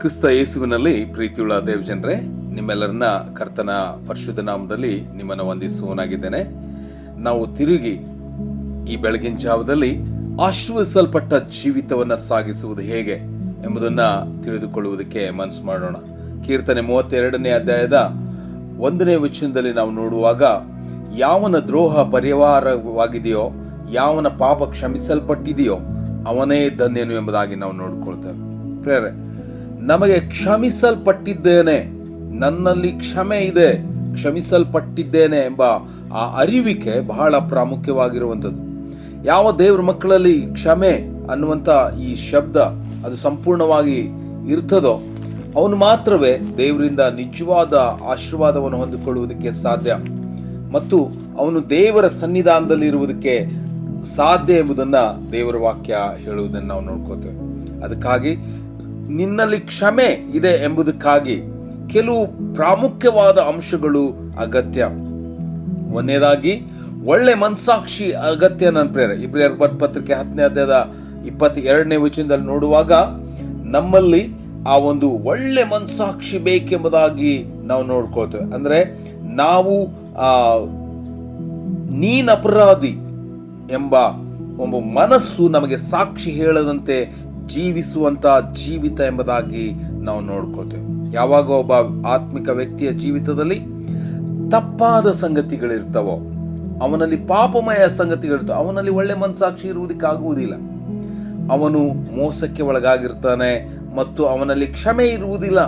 ಕ್ರಿಸ್ತ ಯೇಸುವಿನಲ್ಲಿ ಪ್ರೀತಿಯುಳ್ಳ ದೇವ್ ಜನರೇ ನಿಮ್ಮೆಲ್ಲರನ್ನ ಕರ್ತನ ಪರಿಶುದ್ಧ ನಾಮದಲ್ಲಿ ನಿಮ್ಮನ್ನು ವಂದಿಸುವನಾಗಿದ್ದೇನೆ ನಾವು ತಿರುಗಿ ಈ ಬೆಳಗಿನ ಜಾವದಲ್ಲಿ ಆಶೀರ್ವದಿಸಲ್ಪಟ್ಟ ಜೀವಿತವನ್ನ ಸಾಗಿಸುವುದು ಹೇಗೆ ಎಂಬುದನ್ನ ತಿಳಿದುಕೊಳ್ಳುವುದಕ್ಕೆ ಮನಸ್ಸು ಮಾಡೋಣ. ಕೀರ್ತನೆ ಮೂವತ್ತೆರಡನೇ ಅಧ್ಯಾಯದ ಒಂದನೇ ವಚನದಲ್ಲಿ ನಾವು ನೋಡುವಾಗ ಯಾವನ ದ್ರೋಹ ಪರಿವಾರವಾಗಿದೆಯೋ ಯಾವನ ಪಾಪ ಕ್ಷಮಿಸಲ್ಪಟ್ಟಿದೆಯೋ, ಅವನೇ ಧನ್ಯನು ಎಂಬುದಾಗಿ ನಾವು ನೋಡಿಕೊಳ್ತೇವೆ. ಪ್ರೇರೆ ನಮಗೆ ಕ್ಷಮಿಸಲ್ಪಟ್ಟಿದ್ದೇನೆ, ನನ್ನಲ್ಲಿ ಕ್ಷಮೆ ಇದೆ, ಕ್ಷಮಿಸಲ್ಪಟ್ಟಿದ್ದೇನೆ ಎಂಬ ಆ ಅರಿವಿಕೆ ಬಹಳ ಪ್ರಾಮುಖ್ಯವಾಗಿರುವಂಥದ್ದು. ಯಾವ ದೇವ್ರ ಮಕ್ಕಳಲ್ಲಿ ಕ್ಷಮೆ ಅನ್ನುವಂಥ ಈ ಶಬ್ದ ಅದು ಸಂಪೂರ್ಣವಾಗಿ ಇರ್ತದೋ, ಅವನು ಮಾತ್ರವೇ ದೇವರಿಂದ ನಿಜವಾದ ಆಶೀರ್ವಾದವನ್ನು ಹೊಂದಿಕೊಳ್ಳುವುದಕ್ಕೆ ಸಾಧ್ಯ. ಮತ್ತು ಅವನು ದೇವರ ಸನ್ನಿಧಾನದಲ್ಲಿ ಇರುವುದಕ್ಕೆ ಸಾಧ್ಯ ಎಂಬುದನ್ನ ದೇವರ ವಾಕ್ಯ ಹೇಳುವುದನ್ನು ನಾವು ನೋಡ್ಕೋತೇವೆ. ಅದಕ್ಕಾಗಿ ನಿನ್ನಲ್ಲಿ ಕ್ಷಮೆ ಇದೆ ಎಂಬುದಕ್ಕಾಗಿ ಕೆಲವು ಪ್ರಾಮುಖ್ಯವಾದ ಅಂಶಗಳು ಅಗತ್ಯ. ಒಂದನೇದಾಗಿ, ಒಳ್ಳೆ ಮನಸಾಕ್ಷಿ ಅಗತ್ಯ ನನ್ನ ಪ್ರೇರ ಇಬ್ರಿಯರ್ ಬರ್ ಪತ್ರಿಕೆ ಹತ್ತನೇ ಅಧ್ಯಾಯದ ಇಪ್ಪತ್ತ ಎರಡನೇ ವಚನದಲ್ಲಿ ನೋಡುವಾಗ, ನಮ್ಮಲ್ಲಿ ಆ ಒಂದು ಒಳ್ಳೆ ಮನಸಾಕ್ಷಿ ಬೇಕೆಂಬುದಾಗಿ ನಾವು ನೋಡ್ಕೊಳ್ತೇವೆ ಅಂದ್ರೆ, ನಾವು ಆ ನೀನ್ ಅಪರಾಧಿ ಎಂಬ ಒಬ್ಬ ಮನಸ್ಸು ನಮಗೆ ಸಾಕ್ಷಿ ಹೇಳದಂತೆ ಜೀವಿಸುವಂತ ಜೀವಿತ ಎಂಬುದಾಗಿ ನಾವು ನೋಡ್ಕೊಳ್ತೇವೆ. ಯಾವಾಗ ಒಬ್ಬ ಆತ್ಮಿಕ ವ್ಯಕ್ತಿಯ ಜೀವಿತದಲ್ಲಿ ತಪ್ಪಾದ ಸಂಗತಿಗಳಿರ್ತವೋ, ಅವನಲ್ಲಿ ಪಾಪಮಯ ಸಂಗತಿಗಳಿರ್ತವೆ, ಅವನಲ್ಲಿ ಒಳ್ಳೆ ಮನಸಾಕ್ಷಿ ಇರುವುದಕ್ಕಾಗುವುದಿಲ್ಲ. ಅವನು ಮೋಸಕ್ಕೆ ಒಳಗಾಗಿರ್ತಾನೆ ಮತ್ತು ಅವನಲ್ಲಿ ಕ್ಷಮೆ ಇರುವುದಿಲ್ಲ.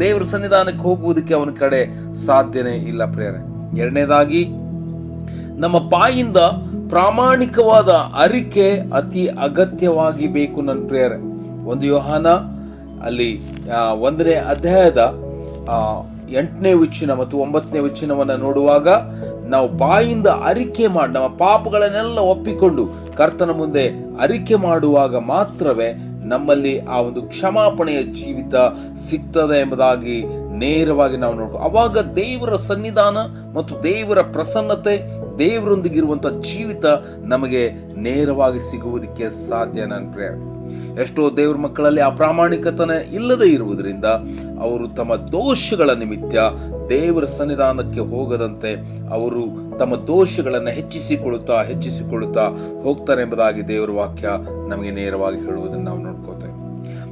ದೇವರ ಸನ್ನಿಧಾನಕ್ಕೆ ಹೋಗುವುದಕ್ಕೆ ಅವನ ಕಡೆ ಸಾಧ್ಯನೇ ಇಲ್ಲ ಪ್ರೇರೆ ಎರಡನೇದಾಗಿ, ನಮ್ಮ ಪಾಯಿಂದ ಪ್ರಾಮಾಣಿಕವಾದ ಅರಿಕೆ ಅತಿ ಅಗತ್ಯವಾಗಿ ಬೇಕು ನನ್ನ ಪ್ರೇಯರ್. ಒಂದು ಯೋಹಾನ, ಅಲ್ಲಿ ಒಂದನೇ ಅಧ್ಯಾಯದ ಎಂಟನೇ ಉಚ್ಚಿನ ಮತ್ತು ಒಂಬತ್ತನೇ ಉಚ್ಚಿನವನ್ನು ನೋಡುವಾಗ, ನಾವು ಬಾಯಿಂದ ಅರಿಕೆ ಮಾಡಿ, ನಮ್ಮ ಪಾಪಗಳನ್ನೆಲ್ಲ ಒಪ್ಪಿಕೊಂಡು ಕರ್ತನ ಮುಂದೆ ಅರಿಕೆ ಮಾಡುವಾಗ ಮಾತ್ರವೇ ನಮ್ಮಲ್ಲಿ ಆ ಒಂದು ಕ್ಷಮಾಪಣೆಯ ಜೀವಿತ ಸಿಗ್ತದೆ ಎಂಬುದಾಗಿ ನೇರವಾಗಿ ನಾವು ನೋಡ್ಕೊ ಅವಾಗ ದೇವರ ಸನ್ನಿಧಾನ ಮತ್ತು ದೇವರ ಪ್ರಸನ್ನತೆ ದೇವರೊಂದಿಗಿರುವಂಥ ಜೀವಿತ ನಮಗೆ ನೇರವಾಗಿ ಸಿಗುವುದಕ್ಕೆ ಸಾಧ್ಯ ನನ್ನ ಪ್ರೇರ ಎಷ್ಟೋ ದೇವ್ರ ಮಕ್ಕಳಲ್ಲಿ ಆ ಪ್ರಾಮಾಣಿಕತನ ಇಲ್ಲದೆ ಇರುವುದರಿಂದ ಅವರು ತಮ್ಮ ದೋಷಗಳ ನಿಮಿತ್ತ ದೇವರ ಸನ್ನಿಧಾನಕ್ಕೆ ಹೋಗದಂತೆ ಅವರು ತಮ್ಮ ದೋಷಗಳನ್ನು ಹೆಚ್ಚಿಸಿಕೊಳ್ಳುತ್ತಾ ಹೆಚ್ಚಿಸಿಕೊಳ್ಳುತ್ತಾ ಹೋಗ್ತಾರೆ ಎಂಬುದಾಗಿ ದೇವರ ವಾಕ್ಯ ನಮಗೆ ನೇರವಾಗಿ ಹೇಳುವುದನ್ನು ನಾವು ನೋಡ್ಕೋತೇವೆ.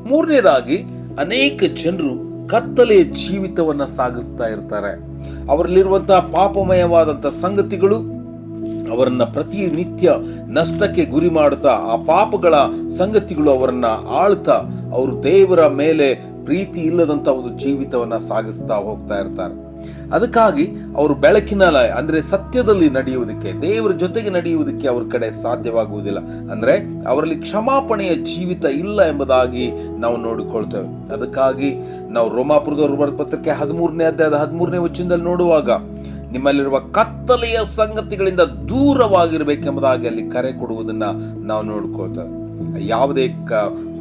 ಮೂರನೇದಾಗಿ, ಅನೇಕ ಜನರು ಕತ್ತಲೆಯ ಜೀವಿತವನ್ನ ಸಾಗಿಸ್ತಾ ಇರ್ತಾರೆ. ಅವರಲ್ಲಿರುವಂತಹ ಪಾಪಮಯವಾದಂಥ ಸಂಗತಿಗಳು ಅವರನ್ನು ಪ್ರತಿನಿತ್ಯ ನಷ್ಟಕ್ಕೆ ಗುರಿ ಮಾಡುತ್ತಾ, ಆ ಪಾಪಗಳ ಸಂಗತಿಗಳು ಅವರನ್ನು ಆಳ್ತಾ, ಅವರು ದೇವರ ಮೇಲೆ ಪ್ರೀತಿ ಇಲ್ಲದಂತ ಒಂದು ಜೀವಿತವನ್ನ ಸಾಗಿಸ್ತಾ ಹೋಗ್ತಾ ಇರ್ತಾರೆ. ಅದಕ್ಕಾಗಿ ಅವರು ಬೆಳಕಿನ ಅಂದ್ರೆ ಸತ್ಯದಲ್ಲಿ ನಡೆಯುವುದಕ್ಕೆ, ದೇವರ ಜೊತೆಗೆ ನಡೆಯುವುದಕ್ಕೆ ಅವ್ರ ಕಡೆ ಸಾಧ್ಯವಾಗುವುದಿಲ್ಲ. ಅಂದ್ರೆ ಅವರಲ್ಲಿ ಕ್ಷಮಾಪಣೆಯ ಜೀವಿತ ಇಲ್ಲ ಎಂಬುದಾಗಿ ನಾವು ನೋಡಿಕೊಳ್ತೇವೆ. ಅದಕ್ಕಾಗಿ ನಾವು ರೋಮಾಪುರದ ಪತ್ರಕ್ಕೆ ಹದಿಮೂರನೇ ಅಧ್ಯಾಯದ ಹದಿಮೂರನೇ ವಚನದಲ್ಲಿ ನೋಡುವಾಗ, ನಿಮ್ಮಲ್ಲಿರುವ ಕತ್ತಲೆಯ ಸಂಗತಿಗಳಿಂದ ದೂರವಾಗಿರಬೇಕೆಂಬುದಾಗಿ ಅಲ್ಲಿ ಕರೆ ಕೊಡುವುದನ್ನ ನಾವು ನೋಡ್ಕೊಳ್ತೇವೆ. ಯಾವುದೇ ಕ,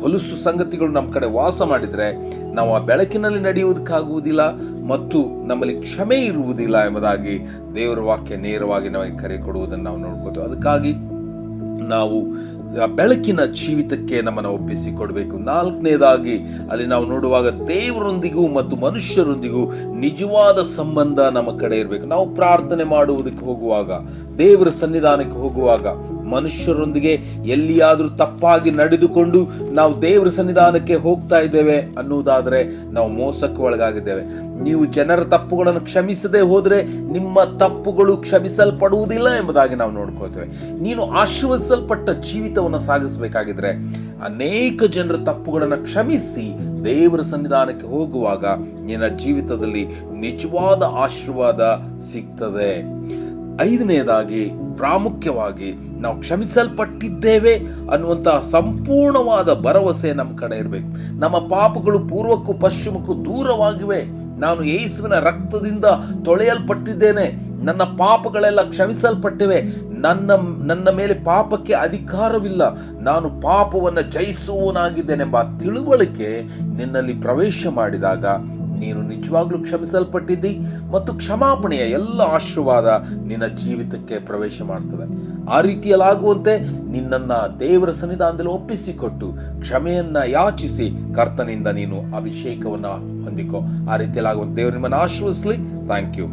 ಹೊಲಸು ಸಂಗತಿಗಳು ನಮ್ಮ ಕಡೆ ವಾಸ ಮಾಡಿದ್ರೆ ನಾವು ಆ ಬೆಳಕಿನಲ್ಲಿ ನಡೆಯುವುದಕ್ಕಾಗುವುದಿಲ್ಲ ಮತ್ತು ನಮ್ಮಲ್ಲಿ ಕ್ಷಮೆ ಇರುವುದಿಲ್ಲ ಎಂಬುದಾಗಿ ದೇವರ ವಾಕ್ಯ ನೇರವಾಗಿ ನಮಗೆ ಕರೆ ಕೊಡುವುದನ್ನು ನಾವು ನೋಡ್ಕೋತೇವೆ ಅದಕ್ಕಾಗಿ ನಾವು ಬೆಳಕಿನ ಜೀವಿತಕ್ಕೆ ನಮ್ಮನ್ನು ಒಪ್ಪಿಸಿಕೊಡ್ಬೇಕು. ನಾಲ್ಕನೇದಾಗಿ ಅಲ್ಲಿ ನಾವು ನೋಡುವಾಗ ದೇವರೊಂದಿಗೂ ಮತ್ತು ಮನುಷ್ಯರೊಂದಿಗೂ ನಿಜವಾದ ಸಂಬಂಧ ನಮ್ಮ ಕಡೆ ಇರಬೇಕು. ನಾವು ಪ್ರಾರ್ಥನೆ ಮಾಡುವುದಕ್ಕೆ ಹೋಗುವಾಗ, ದೇವರ ಸನ್ನಿಧಾನಕ್ಕೆ ಹೋಗುವಾಗ ಮನುಷ್ಯರೊಂದಿಗೆ ಎಲ್ಲಿಯಾದರೂ ತಪ್ಪಾಗಿ ನಡೆದುಕೊಂಡು ನಾವು ದೇವರ ಸನ್ನಿಧಾನಕ್ಕೆ ಹೋಗ್ತಾ ಇದ್ದೇವೆ ಅನ್ನುವುದಾದರೆ ನಾವು ಮೋಸಕ್ಕೆ ಒಳಗಾಗಿದ್ದೇವೆ. ನೀವು ಜನರ ತಪ್ಪುಗಳನ್ನು ಕ್ಷಮಿಸದೆ ಹೋದರೆ ನಿಮ್ಮ ತಪ್ಪುಗಳು ಕ್ಷಮಿಸಲ್ಪಡುವುದಿಲ್ಲ ಎಂಬುದಾಗಿ ನಾವು ನೋಡ್ಕೋತೇವೆ ನೀನು ಆಶೀರ್ವದಿಸಲ್ಪಟ್ಟ ಜೀವಿತವನ್ನು ಸಾಗಿಸಬೇಕಾಗಿದ್ರೆ ಅನೇಕ ಜನರ ತಪ್ಪುಗಳನ್ನು ಕ್ಷಮಿಸಿ ದೇವರ ಸನ್ನಿಧಾನಕ್ಕೆ ಹೋಗುವಾಗ ನಿನ್ನ ಜೀವಿತದಲ್ಲಿ ನಿಜವಾದ ಆಶೀರ್ವಾದ ಸಿಗ್ತದೆ. ಐದನೆಯದಾಗಿ ಪ್ರಾಮುಖ್ಯವಾಗಿ ನಾವು ಕ್ಷಮಿಸಲ್ಪಟ್ಟಿದ್ದೇವೆ ಅನ್ನುವಂತಹ ಸಂಪೂರ್ಣವಾದ ಭರವಸೆ ನಮ್ಮ ಕಡೆ ಇರಬೇಕು. ನಮ್ಮ ಪಾಪಗಳು ಪೂರ್ವಕ್ಕೂ ಪಶ್ಚಿಮಕ್ಕೂ ದೂರವಾಗಿವೆ. ನಾನು ಯೇಸುವಿನ ರಕ್ತದಿಂದ ತೊಳೆಯಲ್ಪಟ್ಟಿದ್ದೇನೆ. ನನ್ನ ಪಾಪಗಳೆಲ್ಲ ಕ್ಷಮಿಸಲ್ಪಟ್ಟಿವೆ. ನನ್ನ ನನ್ನ ಮೇಲೆ ಪಾಪಕ್ಕೆ ಅಧಿಕಾರವಿಲ್ಲ. ನಾನು ಪಾಪವನ್ನು ಜಯಿಸುವವನಾಗಿದ್ದೇನೆಂಬ ತಿಳುವಳಿಕೆ ನಿನ್ನಲ್ಲಿ ಪ್ರವೇಶ ಮಾಡಿದಾಗ ನೀನು ನಿಜವಾಗ್ಲೂ ಕ್ಷಮಿಸಲ್ಪಟ್ಟಿದ್ದಿ ಮತ್ತು ಕ್ಷಮಾಪಣೆಯ ಎಲ್ಲ ಆಶೀರ್ವಾದ ನಿನ್ನ ಜೀವಿತಕ್ಕೆ ಪ್ರವೇಶ ಮಾಡ್ತವೆ. ಆ ರೀತಿಯಲ್ಲಾಗುವಂತೆ ನಿನ್ನನ್ನ ದೇವರ ಸನ್ನಿಧಾನದಲ್ಲಿ ಒಪ್ಪಿಸಿಕೊಟ್ಟು ಕ್ಷಮೆಯನ್ನ ಯಾಚಿಸಿ ಕರ್ತನಿಂದ ನೀನು ಅಭಿಷೇಕವನ್ನ ಹೊಂದಿಕೋ. ಆ ರೀತಿಯಲ್ಲಾಗುವಂತೆ ದೇವರು ನಿಮ್ಮನ್ನು ಆಶೀರ್ವದಿಸಲಿ. Thank you